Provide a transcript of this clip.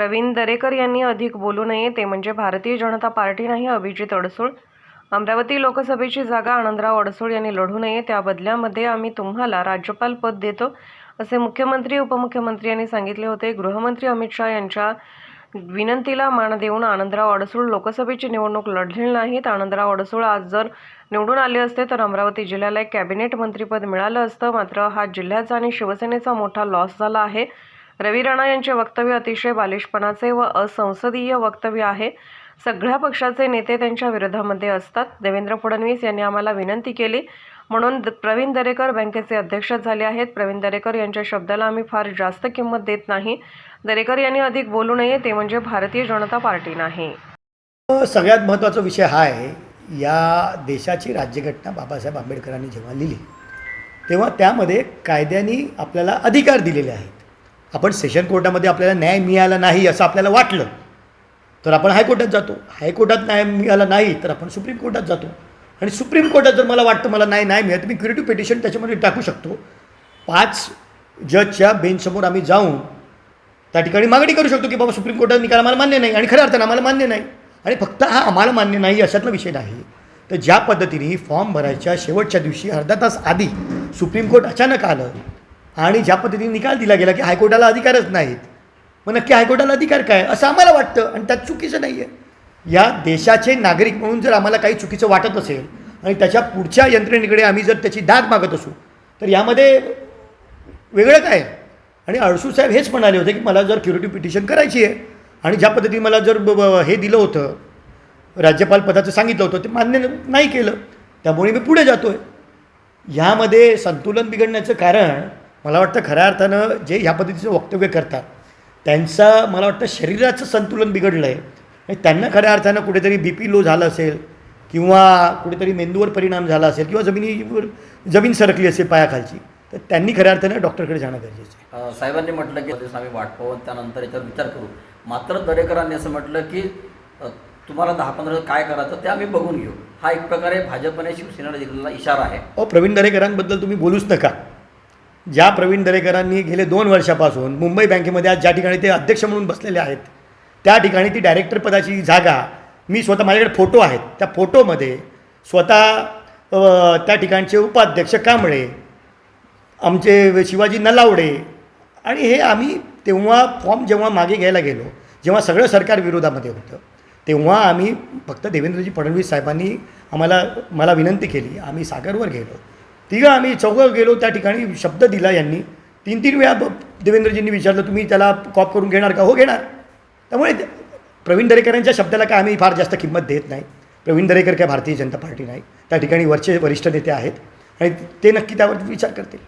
प्रवीण दरेकर यांनी अधिक बोलू नये ते म्हणजे भारतीय जनता पार्टी नाही अभिजित अडसूळ. अमरावती लोकसभेची जागा आनंदराव अडसूळ यांनी लढू नये त्या बदल्यामध्ये आम्ही तुम्हाला राज्यपाल पद देतो असे मुख्यमंत्री उपमुख्यमंत्री यांनी सांगितले होते. गृहमंत्री अमित शहा यांच्या विनंतीला मान देऊन आनंदराव अडसूळ लोकसभेची निवडणूक लढलेली नाहीत. आनंदराव अडसूळ आज जर निवडून आले असते तर अमरावती जिल्ह्याला एक कॅबिनेट मंत्रीपद मिळालं असतं. मात्र हा जिल्ह्याचा आणि शिवसेनेचा मोठा लॉस झाला आहे. रवी राणा यांचे वक्तव्य अतिशय बालिशपणाचे व असंसदीय वक्तव्य आहे. सगळ्या पक्षाचे नेते त्यांच्या विरोधामध्ये असतात. देवेंद्र फडणवीस यांनी आम्हाला विनंती केली. म्हणून द- प्रवीण दरेकर बँकेचे अध्यक्ष झाले आहेत. प्रवीण दरेकर यांच्या शब्दाला आम्ही फार जास्त किंमत देत नाही. दरेकर यांनी अधिक बोलू नये ते म्हणजे भारतीय जनता पार्टी नाही. सगळ्यात महत्त्वाचा विषय हा आहे या देशाची राज्यघटना बाबासाहेब आंबेडकरांनी जेव्हा लिहिली तेव्हा त्यामध्ये कायद्याने आपल्याला अधिकार दिलेले आहेत. आपण सेशन कोर्टामध्ये आपल्याला न्याय मिळाला नाही असं आपल्याला वाटलं तर आपण हायकोर्टात जातो. हायकोर्टात न्याय मिळाला नाही तर आपण सुप्रीम कोर्टात जातो. आणि सुप्रीम कोर्टात जर मला वाटतं मला नाही नाही मिळत मी क्रिएटिव्ह पिटिशन त्याच्यामध्ये टाकू शकतो. पाच जजच्या बेंचसमोर आम्ही जाऊन त्या ठिकाणी मागणी करू शकतो की बाबा सुप्रीम कोर्टाचा निकाल आम्हाला मान्य नाही. आणि खऱ्या अर्थानं आम्हाला मान्य नाही. आणि फक्त हा आम्हाला मान्य नाही अशातला विषय नाही. तर ज्या पद्धतीने फॉर्म भरायच्या शेवटच्या दिवशी अर्धा तास आधी सुप्रीम कोर्ट अचानक आलं आणि ज्या पद्धतीने निकाल दिला गेला की हायकोर्टाला अधिकारच नाहीत. मग नक्की हायकोर्टाला अधिकार काय? असं आम्हाला वाटतं आणि त्यात चुकीचं नाही आहे या देशाचे नागरिक म्हणून जर आम्हाला काही चुकीचं वाटत असेल आणि त्याच्या पुढच्या यंत्रणेकडे आम्ही जर त्याची दाद मागत असू तर यामध्ये वेगळं काय? आणि अडसूळ साहेब हेच म्हणाले होते की मला जर क्युरेटिव्ह पिटिशन करायची आहे आणि ज्या पद्धतीने मला जर ब- हे दिलं होतं राज्यपाल पदाचं सांगितलं होतं ते मान्य नाही केलं. त्यामुळे मी पुढे जातो आहे ह्यामध्ये संतुलन बिघडण्याचं कारण मला वाटतं खऱ्या अर्थानं जे ह्या पद्धतीचं वक्तव्य करतात त्यांचं मला वाटतं शरीराचं संतुलन बिघडलं आहे आणि त्यांना खऱ्या अर्थानं कुठेतरी बी पी लो झालं असेल किंवा कुठेतरी मेंदूवर परिणाम झाला असेल किंवा जमिनीवर जमीन सरकली असेल पायाखालची तर त्यांनी खऱ्या अर्थानं डॉक्टरकडे जाणं गरजेचं आहे. साहेबांनी म्हटलं की आम्ही वाट पाहू आणि त्यानंतर याच्यावर विचार करू. मात्र दरेकरांनी असं म्हटलं की तुम्हाला दहा पंधरा काय करायचं ते आम्ही बघून घेऊ. हा एक प्रकारे भाजपने शिवसेनेला दिलेला इशारा आहे. अहो प्रवीण दरेकरांबद्दल तुम्ही बोलूच नका. ज्या प्रवीण दरेकरांनी गेले दोन वर्षापासून मुंबई बँकेमध्ये आज ज्या ठिकाणी ते अध्यक्ष म्हणून बसलेले आहेत त्या ठिकाणी ती डायरेक्टर पदाची जागा मी स्वतः माझ्याकडे फोटो आहेत. त्या फोटोमध्ये स्वतः त्या ठिकाणचे उपाध्यक्ष कांबळे आमचे शिवाजी नलावडे आणि हे आम्ही तेव्हा फॉर्म जेव्हा मागे घ्यायला गेलो जेव्हा सगळं सरकार विरोधामध्ये होतं तेव्हा आम्ही फक्त देवेंद्रजी फडणवीस साहेबांनी आम्हाला मला विनंती केली आम्ही सागरवर गेलो. तिघं आम्ही चौघं गेलो त्या ठिकाणी शब्द दिला यांनी. तीन तीन वेळा देवेंद्रजींनी विचारलं तुम्ही त्याला कॉप करून घेणार का? हो घेणार. त्यामुळे प्रवीण दरेकरांच्या शब्दाला काय आम्ही फार जास्त किंमत देत नाही. प्रवीण दरेकर काय भारतीय जनता पार्टी नाही. त्या ठिकाणी वरचे वरिष्ठ नेते आहेत. आणि ते नक्की त्यावर विचार करतील.